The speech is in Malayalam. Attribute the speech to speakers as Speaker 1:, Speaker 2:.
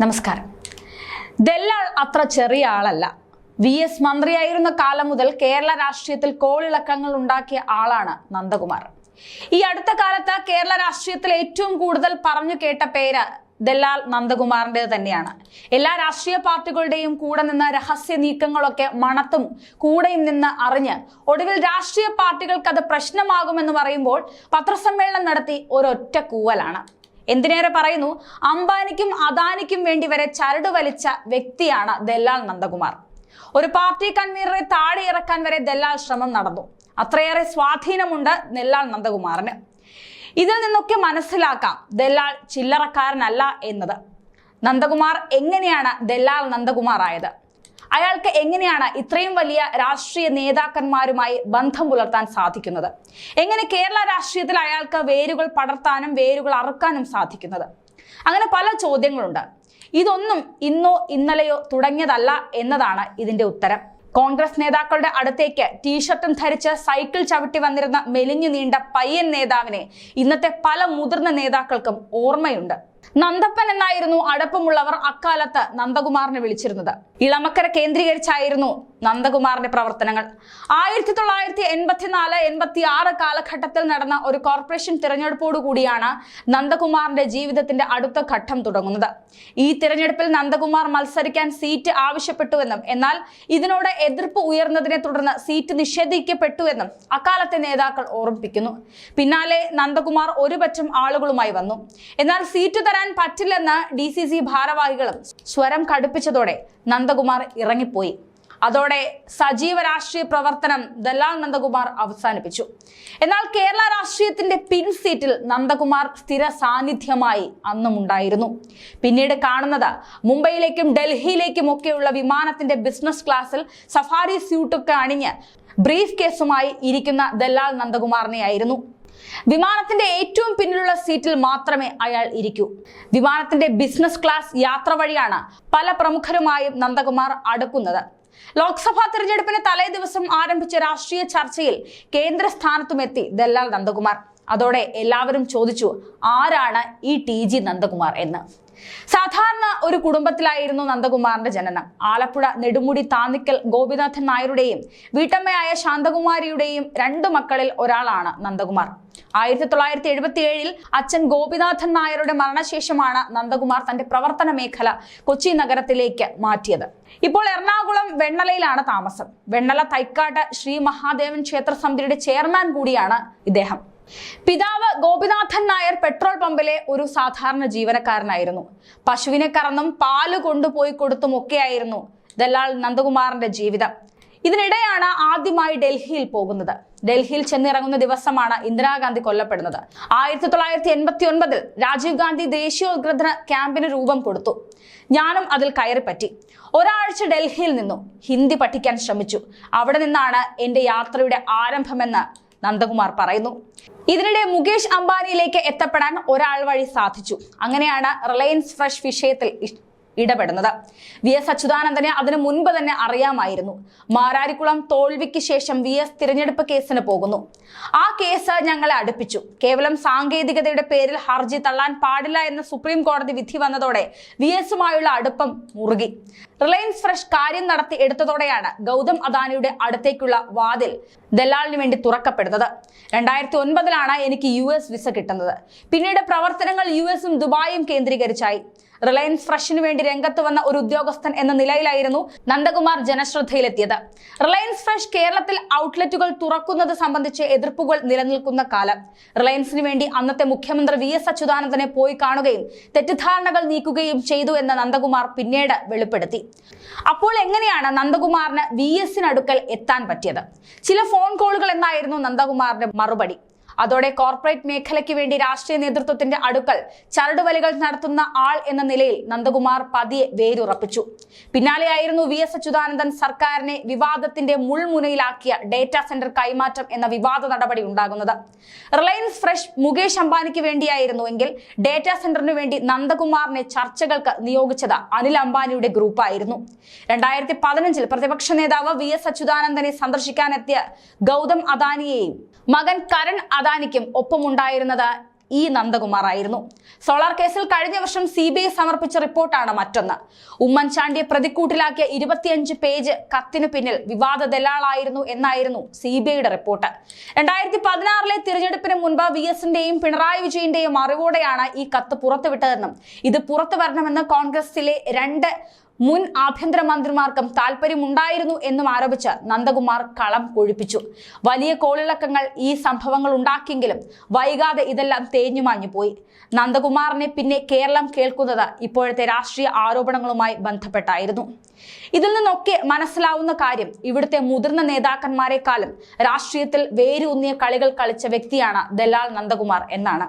Speaker 1: നമസ്കാരം. ദല്ലാൾ അത്ര ചെറിയ ആളല്ല. വി എസ് മന്ത്രിയായിരുന്ന കാലം മുതൽ കേരള രാഷ്ട്രീയത്തിൽ കോളിളക്കങ്ങൾ ഉണ്ടാക്കിയ ആളാണ് നന്ദകുമാർ. ഈ അടുത്ത കാലത്ത് കേരള രാഷ്ട്രീയത്തിൽ ഏറ്റവും കൂടുതൽ പറഞ്ഞു കേട്ട പേര് ദല്ലാൽ നന്ദകുമാറിന്റെ തന്നെയാണ്. എല്ലാ രാഷ്ട്രീയ പാർട്ടികളുടെയും കൂടെ നിന്ന് രഹസ്യ നീക്കങ്ങളൊക്കെ മണത്തും കൂടെയും നിന്ന് അറിഞ്ഞ് ഒടുവിൽ രാഷ്ട്രീയ പാർട്ടികൾക്ക് അത് പ്രശ്നമാകുമെന്ന് പറയുമ്പോൾ പത്രസമ്മേളനം നടത്തി ഒരൊറ്റ കൂവലാണ്. എന്തിനേറെ പറയുന്നു? അംബാനിക്കും അദാനിക്കും വേണ്ടി വരെ ചരട് വലിച്ച വ്യക്തിയാണ് ദല്ലാൽ നന്ദകുമാർ. ഒരു പാർട്ടി കൺവീനറെ താഴെ ഇറക്കാൻ വരെ ദല്ലാൽ ശ്രമം നടന്നു. അത്രയേറെ സ്വാധീനമുണ്ട് ദല്ലാൽ നന്ദകുമാറിന്. ഇതിൽ നിന്നൊക്കെ മനസ്സിലാക്കാം ദല്ലാൽ ചില്ലറക്കാരനല്ല എന്നത്. നന്ദകുമാർ എങ്ങനെയാണ് ദല്ലാൽ നന്ദകുമാർ ആയത് അയാൾക്ക് എങ്ങനെയാണ് ഇത്രയും വലിയ രാഷ്ട്രീയ നേതാക്കന്മാരുമായി ബന്ധം പുലർത്താൻ സാധിക്കുന്നത്? എങ്ങനെ കേരള രാഷ്ട്രീയത്തിൽ അയാൾക്ക് വേരുകൾ പടർത്താനും വേരുകൾ അറുക്കാനും സാധിക്കുന്നത്? അങ്ങനെ പല ചോദ്യങ്ങളുണ്ട്. ഇതൊന്നും ഇന്നോ ഇന്നലെയോ തുടങ്ങിയതല്ല എന്നതാണ് ഇതിന്റെ ഉത്തരം. കോൺഗ്രസ് നേതാക്കളുടെ അടുത്തേക്ക് ടീഷർട്ടും ധരിച്ച് സൈക്കിൾ ചവിട്ടി വന്നിരുന്ന മെലിഞ്ഞു നീണ്ട പയ്യൻ നേതാവിനെ ഇന്നത്തെ പല മുതിർന്ന നേതാക്കൾക്കും ഓർമ്മയുണ്ട്. നന്ദപ്പൻ എന്നായിരുന്നു അടപ്പമുള്ളവർ അക്കാലത്ത് നന്ദകുമാറിനെ വിളിച്ചിരുന്നത്. ഇളമക്കര കേന്ദ്രീകരിച്ചായിരുന്നു നന്ദകുമാറിന്റെ പ്രവർത്തനങ്ങൾ. ആയിരത്തി തൊള്ളായിരത്തി എൺപത്തിനാല് എൺപത്തി ആറ് കാലഘട്ടത്തിൽ നടന്ന ഒരു കോർപ്പറേഷൻ തിരഞ്ഞെടുപ്പോടു കൂടിയാണ് നന്ദകുമാറിന്റെ ജീവിതത്തിന്റെ അടുത്ത ഘട്ടം തുടങ്ങുന്നത്. ഈ തിരഞ്ഞെടുപ്പിൽ നന്ദകുമാർ മത്സരിക്കാൻ സീറ്റ് ആവശ്യപ്പെട്ടുവെന്നും എന്നാൽ ഇതിനോട് എതിർപ്പ് ഉയർന്നതിനെ തുടർന്ന് സീറ്റ് നിഷേധിക്കപ്പെട്ടുവെന്നും അക്കാലത്തെ നേതാക്കൾ ഓർമ്മിപ്പിക്കുന്നു. പിന്നാലെ നന്ദകുമാർ ഒരുപറ്റം ആളുകളുമായി വന്നു. എന്നാൽ സീറ്റ് തരാൻ പറ്റില്ലെന്ന് ഡി സി സി ഭാരവാഹികളും സ്വരം കടുപ്പിച്ചതോടെ നന്ദകുമാർ ഇറങ്ങിപ്പോയി. അതോടെ സജീവ രാഷ്ട്രീയ പ്രവർത്തനം ദലാൽ നന്ദകുമാർ അവസാനിപ്പിച്ചു. എന്നാൽ കേരള രാഷ്ട്രീയത്തിന്റെ പിൻസീറ്റിൽ നന്ദകുമാർ സ്ഥിര സാന്നിധ്യമായി അന്നുമുണ്ടായിരുന്നു. പിന്നീട് കാണുന്നത് മുംബൈയിലേക്കും ഡൽഹിയിലേക്കും ഒക്കെയുള്ള വിമാനത്തിന്റെ ബിസിനസ് ക്ലാസ്സിൽ സഫാരി സ്യൂട്ടൊക്കെ അണിഞ്ഞ് ബ്രീഫ് കേസുമായി ഇരിക്കുന്ന ദലാൽ നന്ദകുമാറിനെ ആയിരുന്നു വിമാനത്തിന്റെ ഏറ്റവും പിന്നിലുള്ള സീറ്റിൽ മാത്രമേ അയാൾ ഇരിക്കൂ. വിമാനത്തിന്റെ ബിസിനസ് ക്ലാസ് യാത്ര വഴിയാണ് പല പ്രമുഖരുമായും നന്ദകുമാർ അടുക്കുന്നത്. ലോക്സഭാ തെരഞ്ഞെടുപ്പിന് തലേ ദിവസം ആരംഭിച്ച രാഷ്ട്രീയ ചർച്ചയിൽ കേന്ദ്ര സ്ഥാനത്തുമെത്തി ദല്ലാൽ നന്ദകുമാർ. അതോടെ എല്ലാവരും ചോദിച്ചു ആരാണ് ഈ ടി ജി നന്ദകുമാർ എന്ന്. സാധാരണ ഒരു കുടുംബത്തിലായിരുന്നു നന്ദകുമാറിന്റെ ജനനം. ആലപ്പുഴ നെടുമുടി താന്നിക്കൽ ഗോപിനാഥൻ നായരുടെയും വീട്ടമ്മയായ ശാന്തകുമാരിയുടെയും രണ്ടു മക്കളിൽ ഒരാളാണ് നന്ദകുമാർ. ആയിരത്തി തൊള്ളായിരത്തി എഴുപത്തി ഏഴിൽ അച്ഛൻ ഗോപിനാഥൻ നായരുടെ മരണശേഷമാണ് നന്ദകുമാർ തന്റെ പ്രവർത്തന മേഖല കൊച്ചി നഗരത്തിലേക്ക് മാറ്റിയത്. ഇപ്പോൾ എറണാകുളം വെണ്ണലയിലാണ് താമസം. വെണ്ണല തൈക്കാട്ട് ശ്രീ മഹാദേവൻ ക്ഷേത്ര സമിതിയുടെ ചെയർമാൻ കൂടിയാണ് ഇദ്ദേഹം. പിതാവ് ഗോപിനാഥൻ നായർ പെട്രോൾ പമ്പിലെ ഒരു സാധാരണ ജീവനക്കാരനായിരുന്നു. പശുവിനെ കറന്നും പാൽ കൊണ്ടുപോയി കൊടുത്തും ഒക്കെയായിരുന്നു ദല്ലാൽ നന്ദകുമാറിന്റെ ജീവിതം. ഇതിനിടെയാണ് ആദ്യമായി ഡൽഹിയിൽ പോകുന്നത്. ഡൽഹിയിൽ ചെന്നിറങ്ങുന്ന ദിവസമാണ് ഇന്ദിരാഗാന്ധി കൊല്ലപ്പെടുന്നത്. ആയിരത്തി തൊള്ളായിരത്തി എൺപത്തി ഒൻപതിൽ രാജീവ് ഗാന്ധി ദേശീയോദ്ഗ്രഥന ക്യാമ്പിന് രൂപം കൊടുത്തു. ഞാനും അതിൽ കയറിപ്പറ്റി. ഒരാഴ്ച ഡൽഹിയിൽ നിന്നു. ഹിന്ദി പഠിക്കാൻ ശ്രമിച്ചു. അവിടെ നിന്നാണ് എന്റെ യാത്രയുടെ ആരംഭമെന്ന് നന്ദകുമാർ പറയുന്നു. ഇതിനിടെ മുകേഷ് അംബാനിയിലേക്ക് എത്തപ്പെടാൻ ഒരാൾ വഴി സാധിച്ചു. അങ്ങനെയാണ് റിലയൻസ് ഫ്രഷ് വിഷയത്തിൽ ഇടപെടുന്നത്. വി. എസ്. അച്യുതാനന്ദനെ അതിനു മുൻപ് തന്നെ അറിയാമായിരുന്നു. മാരാരിക്കുളം തോൽവിക്ക് ശേഷം വി. എസ്. തിരഞ്ഞെടുപ്പ് കേസിന് പോകുന്നു. ആ കേസ് ഞങ്ങളെ അടുപ്പിച്ചു. കേവലം സാങ്കേതികതയുടെ പേരിൽ ഹർജി തള്ളാൻ പാടില്ല എന്ന സുപ്രീം കോടതി വിധി വന്നതോടെ വി. എസുമായുള്ള അടുപ്പം മുറുകി. റിലയൻസ് ഫ്രഷ് കാര്യം നടത്തി എടുത്തതോടെയാണ് ഗൗതം അദാനിയുടെ അടുത്തേക്കുള്ള വാതിൽ ദല്ലാളിന് വേണ്ടി തുറക്കപ്പെടുന്നത്. രണ്ടായിരത്തി ഒൻപതിലാണ് എനിക്ക് യു. എസ്. വിസ കിട്ടുന്നത്. പിന്നീട് പ്രവർത്തനങ്ങൾ യു. എസും ദുബായും കേന്ദ്രീകരിച്ചായി. റിലയൻസ് ഫ്രഷിന് വേണ്ടി രംഗത്ത് വന്ന ഒരു ഉദ്യോഗസ്ഥൻ എന്ന നിലയിലായിരുന്നു നന്ദകുമാർ ജനശ്രദ്ധയിലെത്തിയത്. റിലയൻസ് ഫ്രഷ് കേരളത്തിൽ ഔട്ട്ലെറ്റുകൾ തുറക്കുന്നത് സംബന്ധിച്ച് എതിർപ്പുകൾ നിലനിൽക്കുന്ന കാലം. റിലയൻസിന് വേണ്ടി അന്നത്തെ മുഖ്യമന്ത്രി വി എസ് അച്യുതാനന്ദനെ പോയി കാണുകയും തെറ്റിദ്ധാരണകൾ നീക്കുകയും ചെയ്തു എന്ന് നന്ദകുമാർ പിന്നീട് വെളിപ്പെടുത്തി. അപ്പോൾ എങ്ങനെയാണ് നന്ദകുമാറിന് വി എസിനടുക്കൽ എത്താൻ പറ്റിയത്? ചില ഫോൺ കോളുകൾ എന്നായിരുന്നു നന്ദകുമാറിന്റെ മറുപടി. അതോടെ കോർപ്പറേറ്റ് മേഖലയ്ക്ക് വേണ്ടി രാഷ്ട്രീയ നേതൃത്വത്തിന്റെ അടുക്കൽ ചരടുവലികൾ നടത്തുന്ന ആൾ എന്ന നിലയിൽ നന്ദകുമാർ പതിയെ വേരുറപ്പിച്ചു. പിന്നാലെയായിരുന്നു വി എസ് അച്യുതാനന്ദൻ സർക്കാരിനെ വിവാദത്തിന്റെ മുൾമുനയിലാക്കിയ ഡേറ്റാ സെന്റർ കൈമാറ്റം എന്ന വിവാദ നടപടി ഉണ്ടാകുന്നത്. റിലയൻസ് ഫ്രഷ് മുകേഷ് അംബാനിക്ക് വേണ്ടിയായിരുന്നു എങ്കിൽ ഡേറ്റാ സെന്ററിന് വേണ്ടി നന്ദകുമാറിനെ ചർച്ചകൾക്ക് നിയോഗിച്ചത് അനിൽ അംബാനിയുടെ ഗ്രൂപ്പായിരുന്നു. രണ്ടായിരത്തി പതിനഞ്ചിൽ പ്രതിപക്ഷ നേതാവ് വി എസ് അച്യുതാനന്ദനെ സന്ദർശിക്കാനെത്തിയ ഗൗതം അദാനിയെയും മകൻ കരൺ അദാനിക്കും ഒപ്പമുണ്ടായിരുന്നത് ഇ നന്ദകുമാർ ആയിരുന്നു സോളാർ കേസിൽ കഴിഞ്ഞ വർഷം സി ബി ഐ സമർപ്പിച്ച റിപ്പോർട്ടാണ് മറ്റൊന്ന്. ഉമ്മൻചാണ്ടിയെ പ്രതിക്കൂട്ടിലാക്കിയ ഇരുപത്തിയഞ്ച് പേജ് കത്തിനു പിന്നിൽ വിവാദ ദലാളായിരുന്നു എന്നായിരുന്നു സി ബി ഐയുടെ റിപ്പോർട്ട്. രണ്ടായിരത്തി പതിനാറിലെ തിരഞ്ഞെടുപ്പിന് മുൻപ് വി എസിന്റെയും പിണറായി വിജയന്റെയും അറിവോടെയാണ് ഈ കത്ത് പുറത്തുവിട്ടതെന്നും ഇത് പുറത്തു വരണമെന്ന് കോൺഗ്രസിലെ രണ്ട് മുൻ ആഭ്യന്തരമന്ത്രിമാർക്കും താല്പര്യമുണ്ടായിരുന്നു എന്നും ആരോപിച്ച് നന്ദകുമാർ കളം കൊഴിപ്പിച്ചു വലിയ കോളിളക്കങ്ങൾ ഈ സംഭവങ്ങൾ ഉണ്ടാക്കിയെങ്കിലും വൈകാതെ ഇതെല്ലാം തേഞ്ഞുമാഞ്ഞു പോയി. നന്ദകുമാറിനെ പിന്നെ കേരളം കേൾക്കുന്നത് ഇപ്പോഴത്തെ രാഷ്ട്രീയ ആരോപണങ്ങളുമായി ബന്ധപ്പെട്ടായിരുന്നു. ഇതിൽ നിന്നൊക്കെ മനസ്സിലാവുന്ന കാര്യം ഇവിടുത്തെ മുതിർന്ന നേതാക്കന്മാരെക്കാളും രാഷ്ട്രീയത്തിൽ വേരൂന്നിയ കളികൾ കളിച്ച വ്യക്തിയാണ് ദലാൽ നന്ദകുമാർ എന്നാണ്.